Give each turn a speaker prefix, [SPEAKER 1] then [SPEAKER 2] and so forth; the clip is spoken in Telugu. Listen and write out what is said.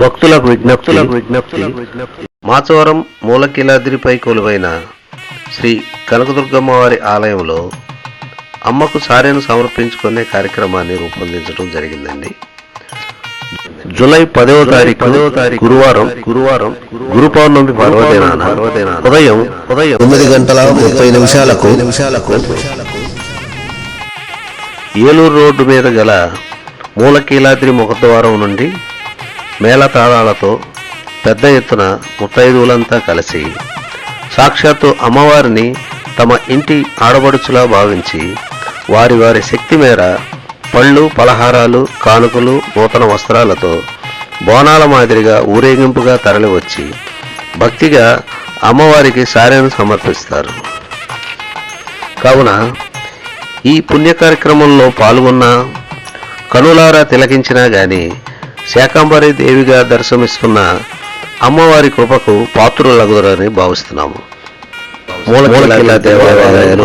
[SPEAKER 1] భక్తులకు విజ్ఞప్తులకు విజ్ఞప్తి. మాచవరం మూలకిలాద్రిపై కొలువైన శ్రీ కనకదుర్గమ్మ వారి ఆలయంలో అమ్మకు సారెను సమర్పించుకునే కార్యక్రమాన్ని రూపొందించడం జరిగిందండి. జూలై పదవ తారీఖు పదవ తారీఖు గురువారం గురువారం గురు పౌర్ణమి పర్వదినాన ఉదయం ఉదయం
[SPEAKER 2] తొమ్మిది గంటల ముప్పై నిమిషాలకు నిమిషాలకు
[SPEAKER 1] ఏలూరు రోడ్డు మీద గల మూలకీలాద్రి ముఖద్వారం నుండి మేళతాళాలతో పెద్ద ఎత్తున ముత్తైదువులంతా కలిసి సాక్షాత్తు అమ్మవారిని తమ ఇంటి ఆడబడుచులా భావించి వారి వారి శక్తి మేర పళ్ళు పలహారాలు కానుకలు నూతన వస్త్రాలతో బోనాల మాదిరిగా ఊరేగింపుగా తరలివచ్చి భక్తిగా అమ్మవారికి సారెను సమర్పిస్తారు. కావున ఈ పుణ్య కార్యక్రమంలో పాల్గొన్న కనులారా తిలకించినా కానీ శాకంబరి దేవిగా దర్శనమిస్తున్న అమ్మవారి కృపకు పాత్రులగుదరని భావిస్తున్నాము. మూలకిల దేవాలయాలు